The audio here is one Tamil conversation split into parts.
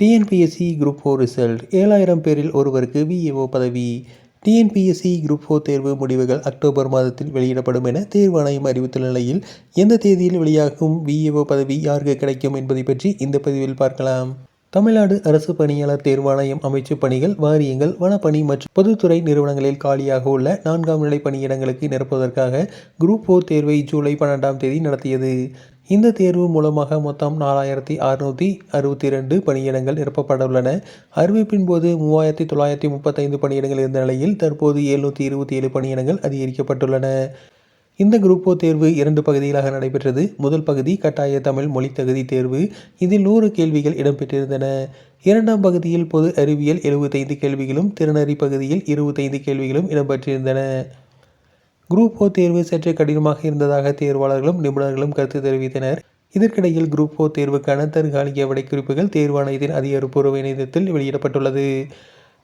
டிஎன்பிஎஸ்சி குரூப் ஃபோர் ரிசல்ட் ஏழாயிரம் பேரில் ஒருவருக்கு விஏஓ பதவி. டிஎன்பிஎஸ்சி குரூப் ஃபோர் தேர்வு முடிவுகள் அக்டோபர் மாதத்தில் வெளியிடப்படும் என தேர்வாணையம் அறிவித்துள்ள நிலையில் எந்த தேதியில் வெளியாகும் விஏஓ பதவி யாருக்கு கிடைக்கும் என்பதை பற்றி இந்த பதிவில் பார்க்கலாம். தமிழ்நாடு அரசு பணியாளர் தேர்வாணையம் அமைச்சு பணிகள் வாரியங்கள் வனப்பணி மற்றும் பொதுத்துறை நிறுவனங்களில் காலியாக உள்ள நான்காம் நிலை பணியிடங்களுக்கு நிரப்புவதற்காக குரூப் ஃபோர் தேர்வை ஜூலை பன்னெண்டாம் தேதி நடத்தியது. இந்த தேர்வு மூலமாக மொத்தம் நாலாயிரத்தி அறுநூற்றி அறுபத்தி ரெண்டு பணியிடங்கள் நிரப்பப்பட உள்ளன அறிவிப்பின் போது மூவாயிரத்தி தொள்ளாயிரத்தி முப்பத்தைந்து பணியிடங்கள் இருந்த நிலையில் தற்போது எழுநூற்றி இருபத்தி ஏழு பணியிடங்கள் அதிகரிக்கப்பட்டுள்ளன. இந்த குரூப் ஓ தேர்வு இரண்டு பகுதிகளாக நடைபெற்றது. முதல் பகுதி கட்டாய தமிழ் மொழி தகுதி தேர்வு. இதில் நூறு கேள்விகள் இடம்பெற்றிருந்தன. இரண்டாம் பகுதியில் பொது அறிவியல் எழுபத்தைந்து கேள்விகளும் திறனறி பகுதியில் இருபத்தைந்து கேள்விகளும் இடம்பெற்றிருந்தன. குரூப் ஓ தேர்வு சற்றே கடினமாக இருந்ததாக தேர்வாளர்களும் நிபுணர்களும் கருத்து தெரிவித்தனர். இதற்கிடையில் குரூப் ஓ தேர்வுக்கான தற்காலிக விடைக்குறிப்புகள் தேர்வாணையத்தின் அதிகாரப்பூர்வ இணையத்தில் வெளியிடப்பட்டுள்ளது.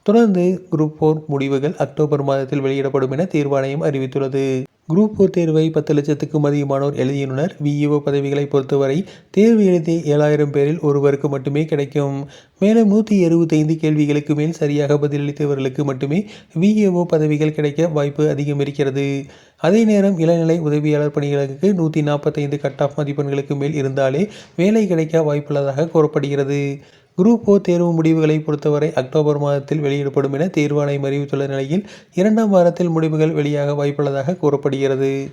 தொடர்ந்து குரூப் போர் முடிவுகள் அக்டோபர் மாதத்தில் வெளியிடப்படும் என தேர்வாணையம் அறிவித்துள்ளது. குரூப் போர் தேர்வை பத்து லட்சத்துக்கும் அதிகமானோர் எழுதியுள்ளனர். விஇஓ பதவிகளை பொறுத்தவரை தேர்வு எழுதிய ஏழாயிரம் பேரில் ஒருவருக்கு மட்டுமே கிடைக்கும். மேலும் நூற்றி இருபத்தைந்து கேள்விகளுக்கு மேல் சரியாக பதிலளித்தவர்களுக்கு மட்டுமே விஇஓ பதவிகள் கிடைக்க வாய்ப்பு அதிகம் இருக்கிறது. அதே நேரம் இளநிலை உதவியாளர் பணிகளுக்கு நூற்றி நாற்பத்தைந்து கட் ஆஃப் மதிப்பெண்களுக்கு மேல் இருந்தாலே வேலை கிடைக்க வாய்ப்புள்ளதாக கூறப்படுகிறது. குரூப் ஓ தேர்வு முடிவுகளை பொறுத்தவரை அக்டோபர் மாதத்தில் வெளியிடப்படும் என தேர்வாணையம் அறிவித்துள்ள நிலையில் இரண்டாம் வாரத்தில் முடிவுகள் வெளியாக வாய்ப்புள்ளதாக கூறப்படுகிறது.